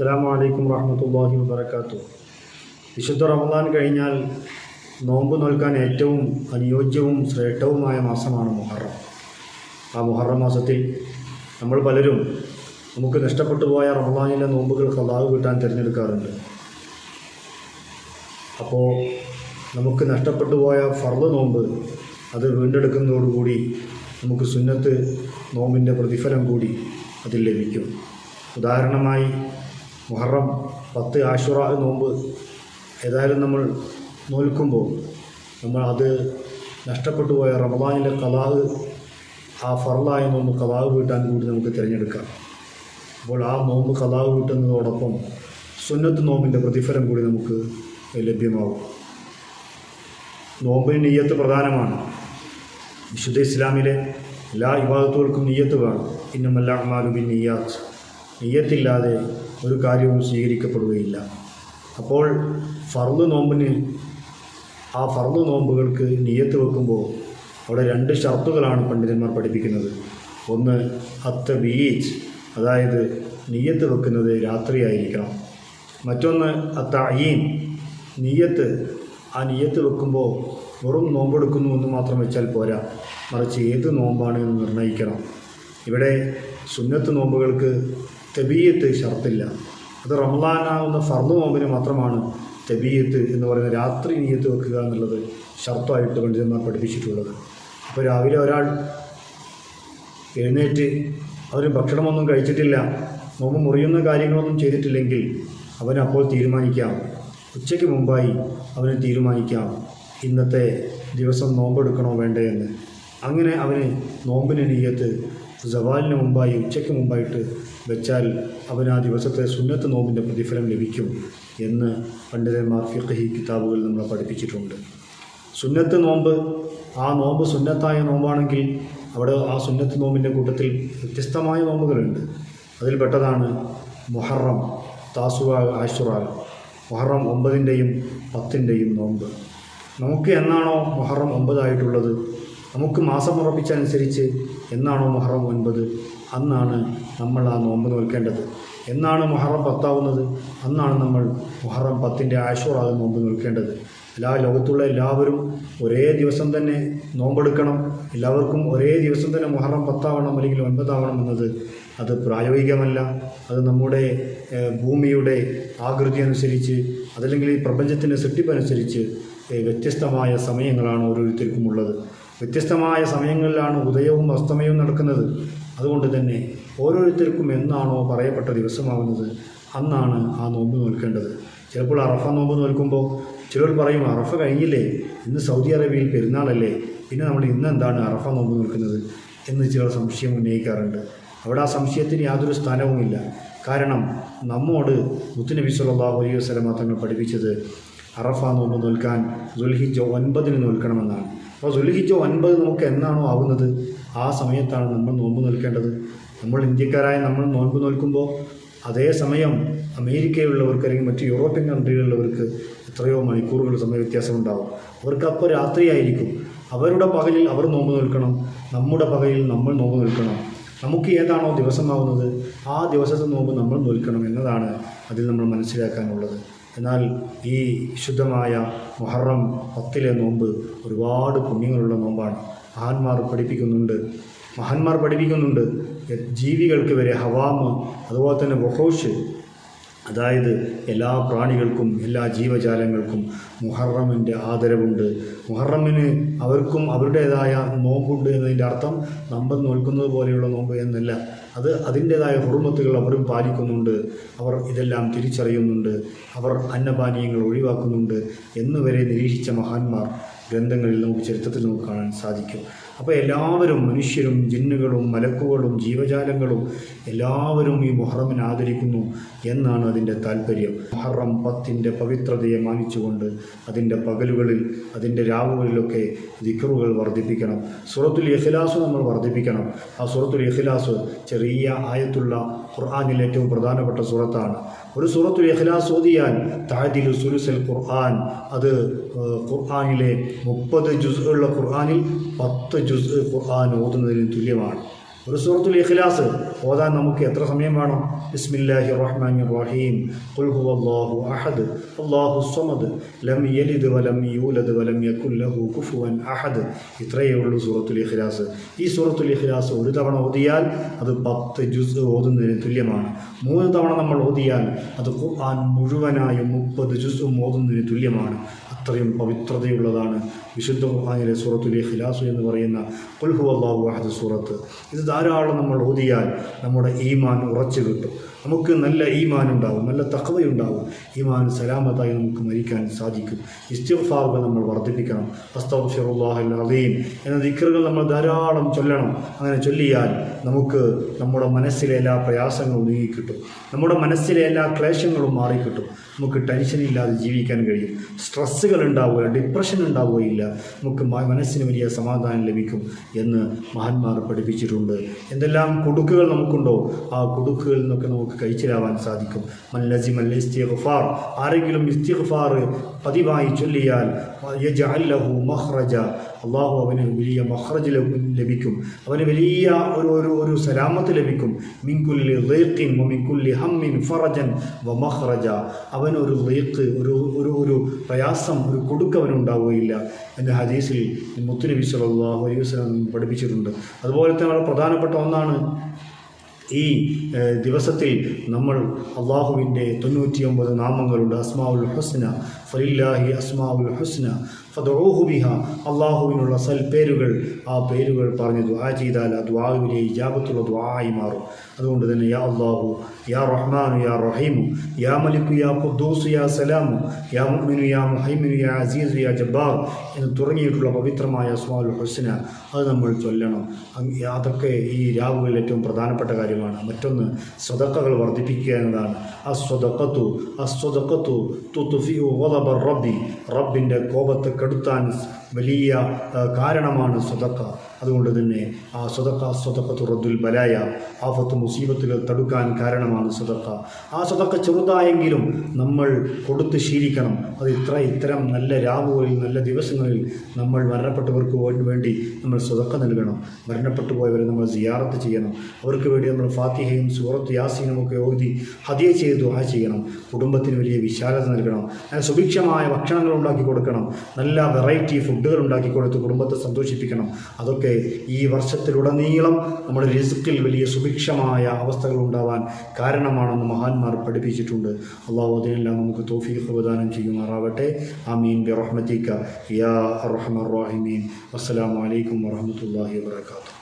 അസ്സാം വലൈക്കും വാഹമത്തല്ലാഹി വാബർക്കാത്തു വിശുദ്ധ റമദാൻ കഴിഞ്ഞാൽ നോമ്പ് നോൽക്കാൻ ഏറ്റവും അനുയോജ്യവും ശ്രേഷ്ഠവുമായ മാസമാണ് മുഹറം. ആ മുഹറം മാസത്തിൽ നമ്മൾ പലരും നമുക്ക് നഷ്ടപ്പെട്ടു പോയ റമദാനിലെ നോമ്പുകൾ കലാവ് കിട്ടാൻ തിരഞ്ഞെടുക്കാറുണ്ട്. അപ്പോൾ നമുക്ക് നഷ്ടപ്പെട്ടു പോയ ഫർദ് നോമ്പ് അത് വീണ്ടെടുക്കുന്നതോടുകൂടി നമുക്ക് സുന്നത്ത് നോമ്പിന്റെ പ്രതിഫലം കൂടി അതിൽ ലഭിക്കും. ഉദാഹരണമായി മുഹറം പത്ത് ആഷുറ നോമ്പ് ഏതായാലും നമ്മൾ നോൽക്കുമ്പോൾ നമ്മൾ അത് നഷ്ടപ്പെട്ടു പോയ റമദാനിലെ കലാഹ് ആ ഫറലായ നോമ്പ് കലാഹ് വീട്ടാൻ കൂടി നമുക്ക് തിരഞ്ഞെടുക്കാം. അപ്പോൾ ആ നോമ്പ് കലാഹ് വീട്ടുന്നതോടൊപ്പം സുന്നത്ത് നോമ്പിന്റെ പ്രതിഫലം കൂടി നമുക്ക് ലഭ്യമാവും നോമ്പിന് നെയ്യത്ത് പ്രധാനമാണ്. വിശുദ്ധ ഇസ്ലാമിലെ എല്ലാ വിഭാഗത്തുകൾക്കും നെയ്യത്ത് വേണം. ഇന്നുമല്ല അമാലുബിൻ നെയ്യാത്ത്. നെയ്യത്തില്ലാതെ ഒരു കാര്യവും സ്വീകരിക്കപ്പെടുകയില്ല. അപ്പോൾ ഫർദ് നോമ്പിന് ആ ഫർദ് നോമ്പുകൾക്ക് നെയ്യത്ത് വെക്കുമ്പോൾ അവിടെ രണ്ട് ഷർത്തുകളാണ് പണ്ഡിതന്മാർ പഠിപ്പിക്കുന്നത്. ഒന്ന് അത്ത ബീച്ച് അതായത് നെയ്യത്ത് വെക്കുന്നത് രാത്രിയായിരിക്കണം. മറ്റൊന്ന് അത്ത അയീൻ നെയ്യത്ത് ആ നെയ്യത്ത് വെക്കുമ്പോൾ വെറും നോമ്പെടുക്കുന്നു എന്ന് മാത്രം വെച്ചാൽ പോരാ. മറിച്ച് ഏത് നോമ്പാണ് എന്ന് നിർണയിക്കണം. ഇവിടെ സുന്നത്ത് നോമ്പുകൾക്ക് തെബീയത്ത് ഷർത്തില്ല. അത് റംലാനാവുന്ന ഫർദ് നോമ്പിന് മാത്രമാണ് തെബീയത്ത് എന്ന് പറയുന്ന രാത്രി നീയത്ത് വെക്കുക എന്നുള്ളത് ഷർത്തായിട്ട് പണ്ഡിതന്മാർ പഠിപ്പിച്ചിട്ടുള്ളത്. അപ്പോൾ രാവിലെ ഒരാൾ എഴുന്നേറ്റ് അവർ ഭക്ഷണമൊന്നും കഴിച്ചിട്ടില്ല നോമ്പ് മുറിയുന്ന കാര്യങ്ങളൊന്നും ചെയ്തിട്ടില്ലെങ്കിൽ അവനപ്പോൾ തീരുമാനിക്കാം. ഉച്ചയ്ക്ക് മുമ്പായി അവന് തീരുമാനിക്കാം. ഇന്നത്തെ ദിവസം നോമ്പെടുക്കണോ വേണ്ടേ എന്ന്. അങ്ങനെ അവന് നോമ്പിന് നീയത്ത് ജവാലിന് മുമ്പായി ഉച്ചയ്ക്ക് മുമ്പായിട്ട് വെച്ചാൽ അവന് ആ ദിവസത്തെ സുന്നത്ത് നോമ്പിന്റെ പ്രതിഫലം ലഭിക്കും എന്ന് പണ്ഡിതന്മാർ ഫിഖഹി കിതാബുകൾ നമ്മളെ പഠിപ്പിച്ചിട്ടുണ്ട്. സുന്നത്ത് നോമ്പ് ആ നോമ്പ് സുന്നത്തായ നോമ്പാണെങ്കിൽ അവിടെ ആ സുന്നത്ത് നോമ്പിന്റെ കൂട്ടത്തിൽ വ്യത്യസ്തമായ നോമ്പുകളുണ്ട്. അതിൽപ്പെട്ടതാണ് മൊഹറം താസുവ ആശുറാൽ മൊഹറം ഒമ്പതിന്റെയും പത്തിന്റെയും നോമ്പ്. നമുക്ക് എന്നാണോ മൊഹറം ഒമ്പതായിട്ടുള്ളത്? നമുക്ക് മാസം ഉറപ്പിച്ചനുസരിച്ച് എന്നാണോ മുഹറം ഒൻപത്? അന്നാണ് നമ്മൾ ആ നോമ്പ് നോൽക്കേണ്ടത്. എന്നാണ് മുഹറം പത്താവുന്നത്? അന്നാണ് നമ്മൾ മുഹറം പത്തിന്റെ ആശുറാകെ നോമ്പ് നോൽക്കേണ്ടത്. എല്ലാ ലോകത്തുള്ള എല്ലാവരും ഒരേ ദിവസം തന്നെ നോമ്പെടുക്കണം. എല്ലാവർക്കും ഒരേ ദിവസം തന്നെ മുഹറം പത്താവണം അല്ലെങ്കിൽ ഒൻപതാവണം എന്നത് അത് പ്രായോഗികമല്ല. അത് നമ്മുടെ ഭൂമിയുടെ ആകൃതി അനുസരിച്ച് അതല്ലെങ്കിൽ ഈ പ്രപഞ്ചത്തിന്റെ സൃഷ്ടിപ്പനുസരിച്ച് വ്യത്യസ്തമായ സമയങ്ങളാണ് ഓരോരുത്തർക്കും ഉള്ളത്. വ്യത്യസ്തമായ സമയങ്ങളിലാണ് ഉദയവും അസ്തമയവും നടക്കുന്നത്. അതുകൊണ്ട് തന്നെ ഓരോരുത്തർക്കും എന്നാണോ പറയപ്പെട്ട ദിവസമാകുന്നത് അന്നാണ് ആ നോമ്പ് നോൽക്കേണ്ടത്. ചിലപ്പോൾ അറഫ നോമ്പ് നോൽക്കുമ്പോൾ ചിലർ പറയും അറഫ കഴിഞ്ഞില്ലേ? ഇന്ന് സൗദി അറേബ്യയിൽ പെരുന്നാളല്ലേ? പിന്നെ നമ്മൾ ഇന്ന് എന്താണ് അറഫ നോമ്പ് നോൽക്കുന്നത്? എന്ന് ചിലർ സംശയം ഉന്നയിക്കാറുണ്ട്. അവിടെ ആ സംശയത്തിന് യാതൊരു സ്ഥാനവുമില്ല. കാരണം നമ്മോട് മുത്തുനബി സല്ലല്ലാഹു അലൈഹി വസല്ലമ തങ്ങൾ പഠിപ്പിച്ചത് അറഫ നോമ്പ് നോൽക്കാൻ ദുൽഹിജ ഒൻപതിന് നോൽക്കണമെന്നാണ്. അപ്പോൾ ദുൽഹിജ ഒൻപത് നമുക്ക് എന്നാണോ ആവുന്നത്? ആ സമയത്താണ് നമ്മൾ നോമ്പ് നിൽക്കേണ്ടത്. നമ്മൾ ഇന്ത്യക്കാരായ നമ്മൾ നോമ്പ് നോൽക്കുമ്പോൾ അതേ സമയം അമേരിക്കയിലുള്ളവർക്ക് അല്ലെങ്കിൽ മറ്റ് യൂറോപ്യൻ കൺട്രികളിലുള്ളവർക്ക് എത്രയോ മണിക്കൂറുകൾ സമയ വ്യത്യാസം ഉണ്ടാവും അവർക്ക് അപ്പോൾ രാത്രിയായിരിക്കും. അവരുടെ പകലിൽ അവർ നോമ്പ് നിൽക്കണം. നമ്മുടെ പകലിൽ നമ്മൾ നോമ്പ് നിൽക്കണം. നമുക്ക് ഏതാണോ ദിവസമാവുന്നത് ആ ദിവസത്തെ നോമ്പ് നമ്മൾ നിൽക്കണം എന്നതാണ് അതിൽ നമ്മൾ മനസ്സിലാക്കാനുള്ളത്. എന്നാൽ ഈ ശുദ്ധമായ മുഹറം പത്തിലെ നോമ്പ് ഒരുപാട് പുണ്യങ്ങളുള്ള നോമ്പാണ്. മഹാന്മാർ പഠിപ്പിക്കുന്നുണ്ട്. മഹാന്മാർ പഠിപ്പിക്കുന്നുണ്ട്. ജീവികൾക്ക് വരെ ഹവാമ് അതുപോലെ തന്നെ വഹോഷ് അതായത് എല്ലാ പ്രാണികൾക്കും എല്ലാ ജീവജാലങ്ങൾക്കും മുഹറമിന്റെ ആദരവുണ്ട്. മുഹറമിന് അവർക്കും അവരുടേതായ നോമ്പുണ്ട് എന്നതിന്റെ അർത്ഥം നമ്മൾ നോൽക്കുന്നത് പോലെയുള്ള നോമ്പ് എന്നല്ല. അത് അതിന്റേതായ ഹുറുമത്തുകൾ അവരും പാലിക്കുന്നുണ്ട്. അവർ ഇതെല്ലാം തിരിച്ചറിയുന്നുണ്ട്. അവർ അന്നപാനീയങ്ങൾ ഒഴിവാക്കുന്നുണ്ട് എന്നുവരെ നിരീക്ഷിച്ച മഹാന്മാർ ഗ്രന്ഥങ്ങളിൽ നമുക്ക് ചരിത്രത്തിൽ നമുക്ക് കാണാൻ സാധിക്കും. അപ്പോൾ എല്ലാവരും മനുഷ്യരും ജിന്നുകളും മലക്കുകളും ജീവജാലങ്ങളും എല്ലാവരും ഈ മുഹറമിനെ ആദരിക്കുന്നു എന്നാണ് അതിന്റെ താല്പര്യം. മുഹറം പത്തിന്റെ പവിത്രതയെ മാനിച്ചുകൊണ്ട് അതിന്റെ പകലുകളിൽ അതിന്റെ രാവുകളിലൊക്കെ ദിക്കറുകൾ വർദ്ധിപ്പിക്കണം. സുറത്തുൽ ഇഖ്ലാസ് നമ്മൾ വർദ്ധിപ്പിക്കണം. ആ സുറത്തുൽ ഇഖ്ലാസ് ചെറിയ ആയത്തുള്ള ഖുർആാനിൽ ഏറ്റവും പ്രധാനപ്പെട്ട സുറത്താണ്. ഒരു സുറത്തുൽ ഇഖ്ലാസ് ഓതിയാൽ താജിൽ സുലുസൽ ഖുർആൻ അത് ഖുർആാനിലെ ഖുർആനിലെ മുപ്പത് ജുസ് ഉള്ള ഖുർആനിൽ പത്ത് ജുസ് ഖുർആൻ ഓതുന്നതിന് തുല്യമാണ്. ഒരു സൂറത്തുൽ ഇഖ്ലാസ് ഓതാൻ നമുക്ക് എത്ര സമയം വേണം? ബിസ്മില്ലാഹി റഹ്മാൻ റഹീം ഖുൽ ഹുവല്ലാഹു അഹദ്. അല്ലാഹു സമദ് ലം യലിദ് വലം യൂലദ് വലം യകുൽ ലഹു കുഫുവൻ അഹദ്. ഇത്രയേ ഉള്ളൂ സൂറത്തുൽ ഇഖ്ലാസ്. ഈ സൂറത്തുൽ ഇഖ്ലാസ് ഒരു തവണ ഓതിയാൽ അത് പത്ത് ജുസ് ഓതുന്നതിന് തുല്യമാണ്. മൂന്ന് തവണ നമ്മൾ ഓതിയാൽ അത് ഖുർആൻ മുഴുവനായും മുപ്പത് ജുസും ഓതുന്നതിന് തുല്യമാണ്. അത്രയും പവിത്രതയുള്ളതാണ് വിശുദ്ധ ഖുർആനിലെ സൂറത്തുൽ ഇഖ്ലാസ് എന്ന് പറയുന്ന കുൽഹു അള്ളാഹു അഹദ് സൂറത്ത്. ഇത് ധാരാളം നമ്മൾ ഓതിയാൽ നമ്മുടെ ഈമാൻ ഉറച്ചു കിട്ടും. നമുക്ക് നല്ല ഈമാൻ ഉണ്ടാവും നല്ല തക്കവയുണ്ടാവും ഈമാൻ സലാമത്തായി നമുക്ക് മരിക്കാൻ സാധിക്കും. ഇസ്തിഫാറുകൾ നമ്മൾ വർദ്ധിപ്പിക്കണം. അസ്തഗ്ഫിറുല്ലാഹൽ അലീം എന്ന ദിക്കറുകൾ നമ്മൾ ധാരാളം ചൊല്ലണം. അങ്ങനെ ചൊല്ലിയാൽ നമുക്ക് നമ്മുടെ മനസ്സിലെ എല്ലാ പ്രയാസങ്ങളും നീങ്ങിക്കിട്ടും. നമ്മുടെ മനസ്സിലെ എല്ലാ ക്ലേശങ്ങളും മാറിക്കിട്ടും. നമുക്ക് ടെൻഷൻ ഇല്ലാതെ ജീവിക്കാൻ കഴിയും. സ്ട്രെസ്സുകൾ ഉണ്ടാവുകയില്ല ഡിപ്രഷൻ ഉണ്ടാവുകയില്ല. നമുക്ക് മനസ്സിന് വലിയ സമാധാനം ലഭിക്കും എന്ന് മഹാന്മാർ പഠിപ്പിച്ചിട്ടുണ്ട്. എന്തെല്ലാം കുടുക്കുകൾ നമുക്കുണ്ടോ? ആ കുടുക്കുകളിൽ നിന്നൊക്കെ നമുക്ക് കഴിച്ചിലാവാൻ സാധിക്കും. മല്ലസി മല്ല ഇസ്തിഗ്ഫാർ. ആരെങ്കിലും ഇസ്തിഗ്ഫാർ പതിവായി ചൊല്ലിയാൽ യജഅല്ലഹു മഹ്റജ അള്ളാഹു അവന് വലിയ മഹ്റജ് ലഭിക്കും. അവന് വലിയ ഒരു ഒരു ഒരു സലാമത്ത് ലഭിക്കും. മിൻകുല്ലി റീഖിൻ മിങ്കുല്ലി ഹമ്മിൻ ഫറജൻ വ മഹ്റജ അവൻ ഒരു റീഖ് ഒരു ഒരു ഒരു പ്രയാസം ഒരു കൊടുക്ക് അവനുണ്ടാവുകയില്ല എന്റെ ഹദീസിൽ മുത്തുനബി സല്ലല്ലാഹു അലൈഹി വസല്ലം പഠിപ്പിച്ചിട്ടുണ്ട്. അതുപോലെ തന്നെ വളരെ പ്രധാനപ്പെട്ട ഒന്നാണ് ഈ ദിവസത്തിൽ നമ്മൾ അള്ളാഹുവിന്റെ തൊണ്ണൂറ്റിയൊമ്പത് നാമങ്ങളുണ്ട് അസ്മാവുൽ ഹുസ്ന ഫലില്ലാഹി അസ്മാവുൽ ഹുസ്ന. ഫദഊഹു ബിഹ അള്ളാഹുവിനുള്ള സൽ പേരുകൾ ആ പേരുകൾ പറഞ്ഞ് ദുആ ചെയ്താൽ ആ ദുആവിലെ ഇജാബത്തുള്ള ദുആയി മാറും. അതുകൊണ്ട് തന്നെ യാ അള്ളാഹു യാ റഹ്മാനു യാ റഹീമു യാ മലിക്കു യാ ഖുദ്ദൂസ് യാ സലാമു യാ മുഅ്മിനു യാ മുഹൈമിനു യാ അസീസു യാ ജബ്ബാർ എന്ന് തുടങ്ങിയിട്ടുള്ള പവിത്രമായ അസ്മാഉൽ ഹുസ്ന അത് നമ്മൾ ചൊല്ലണം. അതൊക്കെ ഈ രാവുകളിൽ ഏറ്റവും പ്രധാനപ്പെട്ട കാര്യമാണ്. മറ്റൊന്ന് സ്വതക്കകൾ വർദ്ധിപ്പിക്കുക എന്നതാണ്. അസ്വതക്കത്തു അസ്വതക്കത്തു തുഫി റബ്ബി റബ്ബിന്റെ കോപത്തെ കെടുത്താൻ വലിയ കാരണമാണ് സ്വതക്ക. അതുകൊണ്ട് തന്നെ ആ സ്വതക്ക സ്വതക്ക റദ്ദുൽ ബലായ ആഫത്ത് മുസീബത്തിൽ തടുക്കാൻ കാരണമാണ് സ്വതക്ക. ആ സ്വതക്ക ചെറുതായെങ്കിലും നമ്മൾ കൊടുത്ത് ശീലിക്കണം. അത് ഇത്ര ഇത്തരം നല്ല രാവുകളിൽ നല്ല ദിവസങ്ങളിൽ നമ്മൾ മരണപ്പെട്ടവർക്ക് വേണ്ടി നമ്മൾ സ്വതക്ക നൽകണം. മരണപ്പെട്ടു പോയവരെ നമ്മൾ സിയാറത്ത് ചെയ്യണം. അവർക്ക് വേണ്ടി നമ്മൾ ഫാത്തിഹയും സൂറത്ത് യാസീനും ഒക്കെ ഓതി ഹതിയ ചെയ്ത് ആ ചെയ്യണം. കുടുംബത്തിന് വലിയ വിശാലത നൽകണം. സുഭിക്ഷമായ ഭക്ഷണങ്ങൾ ഉണ്ടാക്കി കൊടുക്കണം. നല്ല വെറൈറ്റി ഫുഡുകൾ ഉണ്ടാക്കി കൊടുത്ത് കുടുംബത്തെ സന്തോഷിപ്പിക്കണം. അതൊക്കെ ഈ വർഷത്തിലുടനീളം നമ്മുടെ റിസ്ക്കിൽ വലിയ സുഭിക്ഷമായ അവസ്ഥകൾ ഉണ്ടാവാൻ കാരണമാണെന്ന് മഹാന്മാർ പഠിപ്പിച്ചിട്ടുണ്ട്. അള്ളാഹു അതിനെല്ലാം നമുക്ക് തോഫീഖ് പ്രദാനം ചെയ്യുമാറാവട്ടെ. ആമീൻ. ബി റഹ്മത്തിക്ക യാ അർഹമർ റഹീമീൻ. അസ്സലാമലൈക്കും വറഹ്മത്തുള്ളാഹി വബറകാതുഹു.